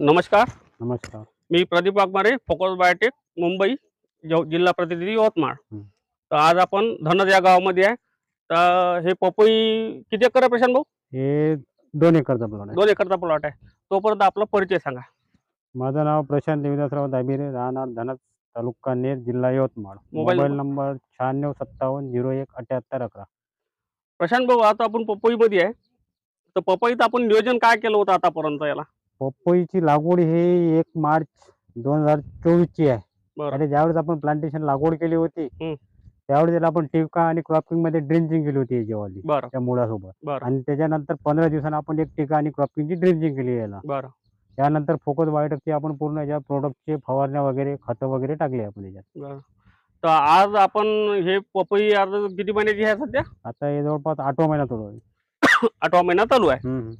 नमस्कार. नमस्कार. मी प्रदीप वाघमारे फोकस बायोटेक मुंबई जिल्हा प्रतिनिधी यवतमाळ. तर आज आपण धनद या गावामध्ये आहे. तर हे पपई किती एकर आहे प्रशांत भाऊ? हे दोन एकरचा प्लॉट आहे. दोन एकरचा प्लॉट आहे. तोपर्यंत आपला परिचय सांगा. माझं नाव प्रशांत देविदासराव दाबिरे राहणार धनत तालुका नेर जिल्हा यवतमाळ. मोबाईल मोबाईल नंबर शहाण्णव सत्तावन्न झिरो एक अठ्याहत्तर अकरा. प्रशांत भाऊ आता आपण पपईमध्ये आहे. तर पपईत आपण नियोजन काय केलं होतं आतापर्यंत याला? पपईची लागवड ही एक मार्च दोन हजार चोवीसची आहे. बरं. आणि ज्यावेळेस आपण प्लांटेशन लागवड केली होती. त्यावेळेस याला आपण टिवका आणि क्रॉपिंगमध्ये ड्रिंचिंग केली होती याच्यावाली बरं. त्या मुळासोबत. बरं. आणि त्याच्यानंतर पंधरा दिवसांनी आपण एक टिका आणि क्रॉपिंगची ड्रिंचिंग केली याला. बरं. त्यानंतर फोकस बायोटेकची आपण पूर्ण याच्या प्रोडक्टचे फवारण्या वगैरे खतं वगैरे टाकली आपण याच्यात. बरं. तर आज आपण हे पपई आज किती महिन्याची आहे सध्या? आता हे जवळपास आठवा महिना चालू आहे. आठवा महिना चालू आहे. हम्म.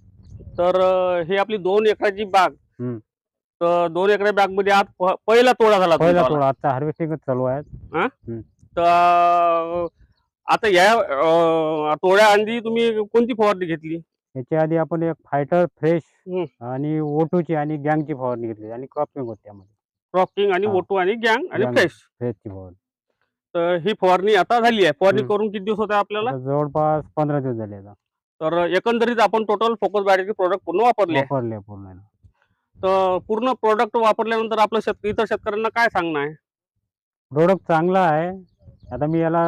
तर हे आपली दोन एकराची बाग. तर दोन एकर बागमध्ये आज पहिला तोडा झाला पहिला. थोडा आता हार्वेस्टिंगच चालू आहे तर आता या तोड्या आधी तुम्ही कोणती फवारणी घेतली याच्या आधी आपण एक फायटर फ्रेश. आणि ओटूची आणि गँगची फवारणी घेतली आणि क्रॉपिंग होती त्यामध्ये क्रॉपिंग आणि. ओटो आणि गँग आणि. फ्रेश फ्रेशची फवारणी तर ही फवारणी आता झाली आहे फवारणी. करून किती दिवस होते आपल्याला जवळपास पंधरा दिवस झाले आता तर एकंदरीत आपण टोटल फोकस बॅटरीचे प्रोडक्ट पूर्ण वापरले पूर्ण. तर पूर्ण प्रोडक्ट वापरल्यानंतर आपलं शेत इतर शेतकऱ्यांना काय सांगणं आहे? प्रोडक्ट चांगला आहे. आता मी याला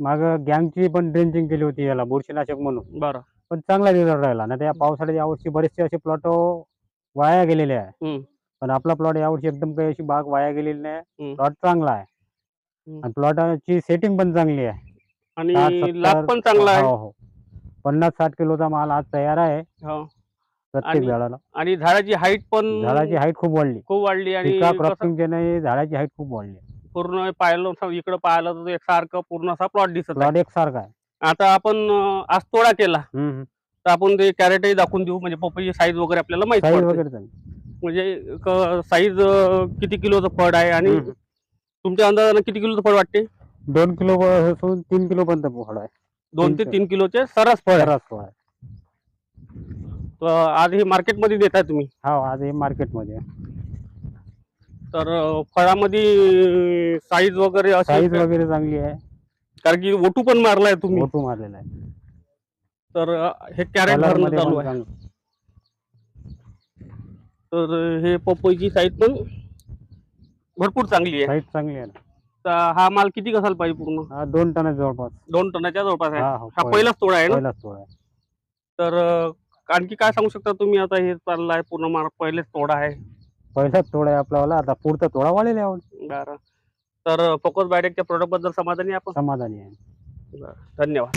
माग गँगची पण ड्रेंचिंग केली होती याला बुरशीनाशक म्हणून. बरं. पण चांगला रिझल्ट राहिला. ना त्या पावसाळ्यात यावर्षी बरेचसे असे प्लॉट वाया गेलेले आहे. पण आपला प्लॉट यावर्षी एकदम काही अशी बाग वाया गेलेली नाही. प्लॉट चांगला आहे. आणि प्लॉटची सेटिंग पण चांगली आहे. आणि लाभ पण चांगला आहे. हो हो. पन्नास साठ किलोचा माल आज तयार आहे. हो. प्रत्येक आणि झाडाला. आणि झाडाची हाईट पण झाडाची हाईट खूप वाढली. खूप वाढली आणि टिका कसं क्रॉपिंगच्या नाही झाडाची हाईट खूप वाढली. पूर्ण पाहिलं असं इकडं पाहिलं तर एकसारखं पूर्ण असा प्लॉट दिसत आहे. प्लॉट एकसारखा आहे. आता आपण अं, आज तोडा केला. हम्म, हम्म. तर आपण ते कॅरेटही दाखवून देऊ म्हणजे पपईची साईज वगैरे आपल्याला माहिती साईज पडते. वगैरे चांगली. म्हणजे साईज किती किलोचं फळ आहे आणि हम्म. तुमच्या अंदाजानं किती किलोचं फळ वाटते? दोन किलो पासून तीन किलो पर्यंत फळ आहे. दोन ते तीन- किलोचे सरस फळ आहे. फळ आहे. तर आज हे मार्केटमध्ये देताय तुम्ही? हा आज हे मार्केटमध्ये तर अं, फळामध्ये साईज वगैरे अशी साईज वगैरे चांगली आहे. कारण की ओटू पण मारलाय तुम्ही. फोटो मारलेला आहे. तर अं, हे कॅरेट भरणं मध्ये चालू पण आहे. चांगलं. तर हे पपईची साईज पण भरपूर चांगली आहे. साईज चांगली आहे ना. तर हा माल किती कसाल पाहिजे पूर्ण? हा दोन टन आहे जवळपास. दोन टनाच्या जवळपास आहे? हा हो, हा पहिलाच तोडा आहे ना? पहिलाच तोडा आहे. तर अं, आणखी काय सांगू शकता तुम्ही? आता हे चाललाय पूर्ण माल पहिलेच तोडा आहे. पहिलाच तोडा आहे आपल्याला आता पुढचा तोडा वाढलेला आहे आवड बरं. तर फोकस बायोटेकच्या प्रोडक्टबद्दल समाधानी आहे आपण? समाधानी आहे. धन्यवाद.